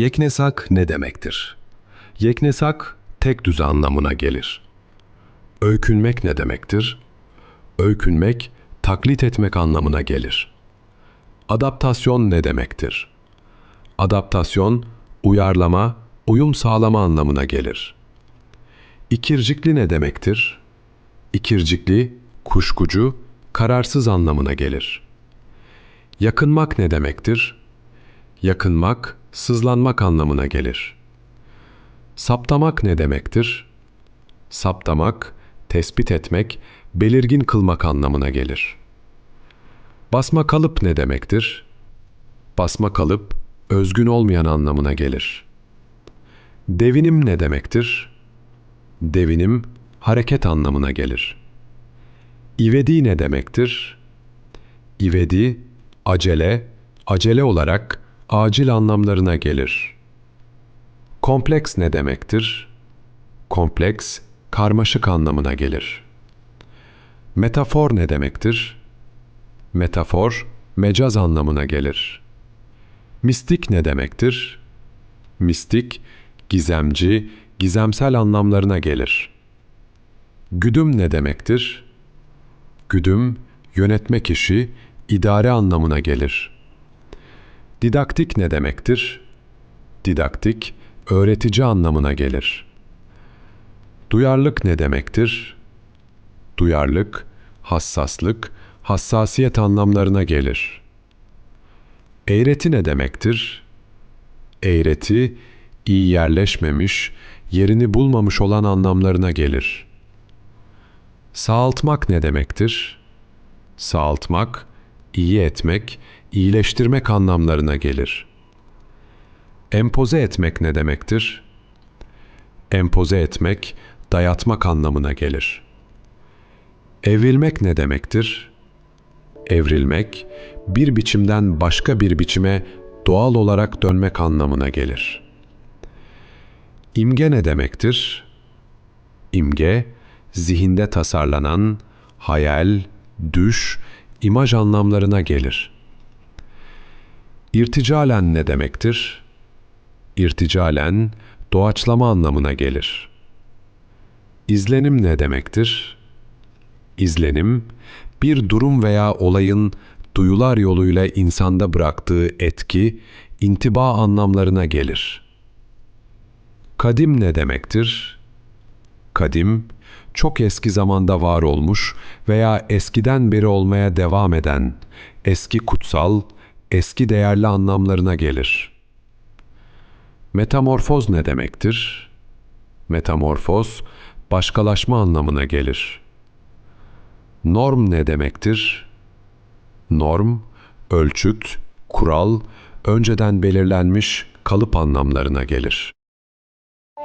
Yeknesak ne demektir? Yeknesak tek düze anlamına gelir. Öykünmek ne demektir? Öykünmek taklit etmek anlamına gelir. Adaptasyon ne demektir? Adaptasyon uyarlama, uyum sağlama anlamına gelir. İkircikli ne demektir? İkircikli, kuşkucu, kararsız anlamına gelir. Yakınmak ne demektir? Yakınmak, sızlanmak anlamına gelir. Saptamak ne demektir? Saptamak, tespit etmek, belirgin kılmak anlamına gelir. Basma kalıp ne demektir? Basma kalıp, özgün olmayan anlamına gelir. Devinim ne demektir? Devinim, hareket anlamına gelir. İvedi ne demektir? İvedi, acele, acele olarak acil anlamlarına gelir. Kompleks ne demektir? Kompleks, karmaşık anlamına gelir. Metafor ne demektir? Metafor, mecaz anlamına gelir. Mistik ne demektir? Mistik, gizemci, gizemsel anlamlarına gelir. Güdüm ne demektir? Güdüm, yönetme kişi, idare anlamına gelir. Didaktik ne demektir? Didaktik, öğretici anlamına gelir. Duyarlılık ne demektir? Duyarlılık, hassaslık, hassasiyet anlamlarına gelir. Eğreti ne demektir? Eğreti, iyi yerleşmemiş, yerini bulmamış olan anlamlarına gelir. Sağaltmak ne demektir? Sağaltmak, iyi etmek, iyileştirmek anlamlarına gelir. Empoze etmek ne demektir? Empoze etmek, dayatmak anlamına gelir. Evrilmek ne demektir? Evrilmek, bir biçimden başka bir biçime doğal olarak dönmek anlamına gelir. İmge ne demektir? İmge, zihinde tasarlanan hayal, düş, imaj anlamlarına gelir. İrticalen ne demektir? İrticalen, doğaçlama anlamına gelir. İzlenim ne demektir? İzlenim, bir durum veya olayın duyular yoluyla insanda bıraktığı etki, intiba anlamlarına gelir. Kadim ne demektir? Kadim, çok eski zamanda var olmuş veya eskiden beri olmaya devam eden, eski kutsal, eski değerli anlamlarına gelir. Metamorfoz ne demektir? Metamorfoz, başkalaşma anlamına gelir. Norm ne demektir? Norm, ölçüt, kural, önceden belirlenmiş kalıp anlamlarına gelir.